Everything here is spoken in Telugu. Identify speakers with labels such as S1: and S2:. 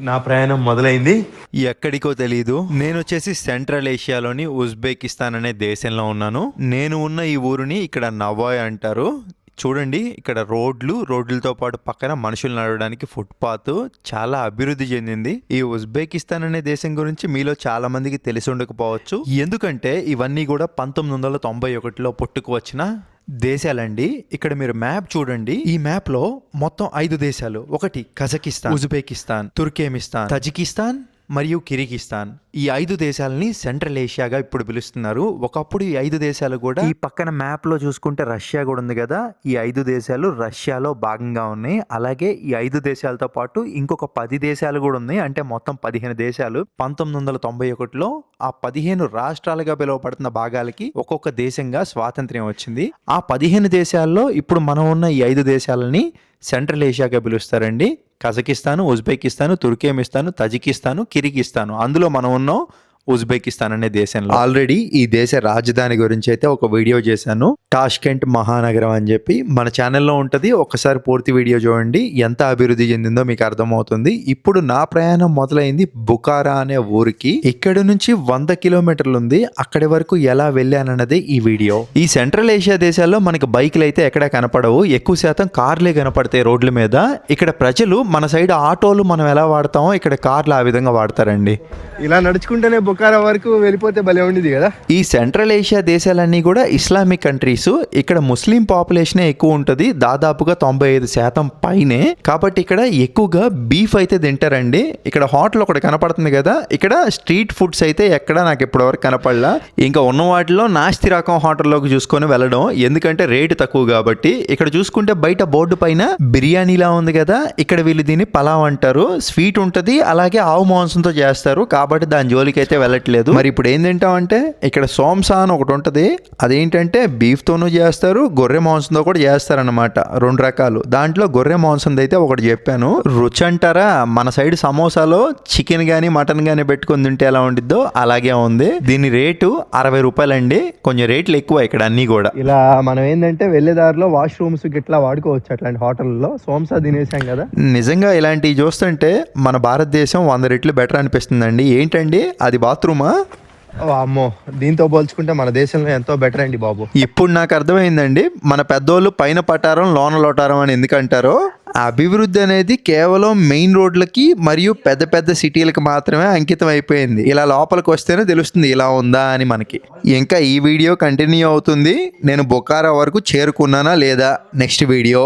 S1: నా ప్రయాణం మొదలైంది.
S2: ఎక్కడికో తెలియదు నేను వచ్చేసి సెంట్రల్ ఏషియాలోని ఉజ్బెకిస్తాన్ అనే దేశంలో ఉన్నాను. నేను ఉన్న ఈ ఊరిని ఇక్కడ నవాయ్ అంటారు. చూడండి ఇక్కడ రోడ్లు రోడ్లతో పాటు పక్కన మనుషులు నడవడానికి ఫుట్పాత్ చాలా అభివృద్ధి చెందింది. ఈ ఉజ్బెకిస్తాన్ అనే దేశం గురించి మీలో చాలా మందికి తెలిసి ఉండకపోవచ్చు. ఎందుకంటే ఇవన్నీ కూడా పంతొమ్మిది వందల తొంభై ఒకటిలో పుట్టుకు వచ్చిన దేశాలండి. ఇక్కడ మీరు మ్యాప్ చూడండి. ఈ మ్యాప్లో మొత్తం ఐదు దేశాలు. ఒకటి కజకిస్తాన్ ఉజ్బెకిస్తాన్ తుర్కేమిస్తాన్ తజికిస్తాన్ మరియు కిరిగిస్తాన్. ఈ ఐదు దేశాలని సెంట్రల్ ఏషియాగా ఇప్పుడు పిలుస్తున్నారు. ఒకప్పుడు ఈ ఐదు దేశాలు కూడా ఈ పక్కన మ్యాప్లో చూసుకుంటే రష్యా కూడా ఉంది కదా. ఈ ఐదు దేశాలు రష్యాలో భాగంగా ఉన్నాయి. అలాగే ఈ ఐదు దేశాలతో పాటు ఇంకొక పది దేశాలు కూడా ఉన్నాయి. అంటే మొత్తం పదిహేను దేశాలు. పంతొమ్మిది వందల తొంభై ఒకటిలో ఆ పదిహేను రాష్ట్రాలుగా పిలువబడుతున్న భాగాలకి ఒక్కొక్క దేశంగా స్వాతంత్ర్యం వచ్చింది. ఆ పదిహేను దేశాల్లో ఇప్పుడు మనం ఉన్న ఈ ఐదు దేశాలని సెంట్రల్ ఏషియాగా పిలుస్తారండి. కజకిస్తాను ఉజ్బెకిస్తాను తుర్కేమిస్తాను తజికిస్తాను కిరిగిస్తాను అందులో మనం ఉన్నాం. ఉజ్బెకిస్తాన్ అనే దేశంలో. ఆల్రెడీ ఈ దేశ రాజధాని గురించి అయితే ఒక వీడియో చేశాను. టాష్కెంట్ మహానగరం అని చెప్పి మన ఛానల్లో ఉంటుంది. ఒకసారి పూర్తి వీడియో చూడండి. ఎంత అభివృద్ధి చెందిందో మీకు అర్థమవుతుంది. ఇప్పుడు నా ప్రయాణం మొదలైంది బుకారా అనే ఊరికి. ఇక్కడ నుంచి వంద కిలోమీటర్లు ఉంది. అక్కడి వరకు ఎలా వెళ్ళానన్నదే ఈ వీడియో. ఈ సెంట్రల్ ఏషియా దేశాల్లో మనకి బైక్లు అయితే ఎక్కడ కనపడవు. ఎక్కువ శాతం కార్లే కనపడతాయి రోడ్ల మీద. ఇక్కడ ప్రజలు మన సైడ్ ఆటోలు మనం ఎలా వాడతామో ఇక్కడ కార్లు ఆ విధంగా వాడతారండి.
S1: ఇలా నడుచుకుంటేనే బుకారా వరకు వెళ్ళిపోతే భలే ఉండేది కదా.
S2: ఈ సెంట్రల్ ఏషియా దేశాలన్నీ కూడా ఇస్లామిక్ కంట్రీస్. ఇక్కడ ముస్లిం పాపులేషన్ ఎక్కువ ఉంటుంది. దాదాపుగా తొంభై ఐదు శాతం పైనే. కాబట్టి ఇక్కడ ఎక్కువగా బీఫ్ అయితే తింటారండి. ఇక్కడ హోటల్ ఒకటి కనపడుతుంది కదా. ఇక్కడ స్ట్రీట్ ఫుడ్స్ అయితే ఎక్కడ నాకు ఇప్పటివరకు కనపడలా. ఇంకా ఉన్న వాటిలో నాస్తి రకం హోటల్లోకి చూసుకొని వెళ్ళడం ఎందుకంటే రేటు తక్కువ కాబట్టి. ఇక్కడ చూసుకుంటే బయట బోర్డు పైన బిర్యానీలా ఉంది కదా. ఇక్కడ వీళ్ళు దీన్ని పలావ్ అంటారు. స్వీట్ ఉంటుంది. అలాగే ఆవు మాంసంతో చేస్తారు. కాబట్టి దాని జోలికి అయితే వెళ్ళట్లేదు. మరి ఇప్పుడు ఏం తింటామంటే ఇక్కడ సోంసా అని ఒకటి ఉంటుంది. అదేంటంటే beef తోనూ చేస్తారు గొర్రె మాంసంతో కూడా చేస్తారన్నమాట. రెండు రకాలు. దాంట్లో గొర్రె మాంసం అయితే ఒకటి చెప్పాను. రుచి అంటారా? మన సైడ్ సమోసాలో చికెన్ గానీ మటన్ గానీ పెట్టుకొని తింటే ఎలా ఉండిద్దో అలాగే ఉంది. దీని రేటు అరవై రూపాయలండి. కొంచెం రేట్లు ఎక్కువ ఇక్కడ అన్నీ కూడా.
S1: ఇలా మనం ఏంటంటే వెళ్ళే దారిలో వాష్రూమ్స్ గిట్లా వాడుకోవచ్చు అట్లాంటి హోటల్లో సోంసా తినేసాం కదా.
S2: నిజంగా ఇలాంటివి చూస్తుంటే మన భారతదేశం వంద రెట్లు బెటర్ అనిపిస్తుందండి. ఏంటండి? అది బాత్రూమా?
S1: అమ్మో దీంతో పోల్చుకుంటే మన దేశంలో ఎంతో బెటర్ అండి బాబు.
S2: ఇప్పుడు నాకు అర్థమైందండి మన పెద్దోళ్ళు పైన పటారం లోన లోటారం అని ఎందుకంటారో? అభివృద్ధి అనేది కేవలం మెయిన్ రోడ్లకి మరియు పెద్ద పెద్ద సిటీలకు మాత్రమే అంకితం అయిపోయింది. ఇలా లోపలికి వస్తేనే తెలుస్తుంది ఇలా ఉందా అని మనకి. ఇంకా ఈ వీడియో కంటిన్యూ అవుతుంది. నేను బొకారా వరకు చేరుకున్నానా లేదా? Next video.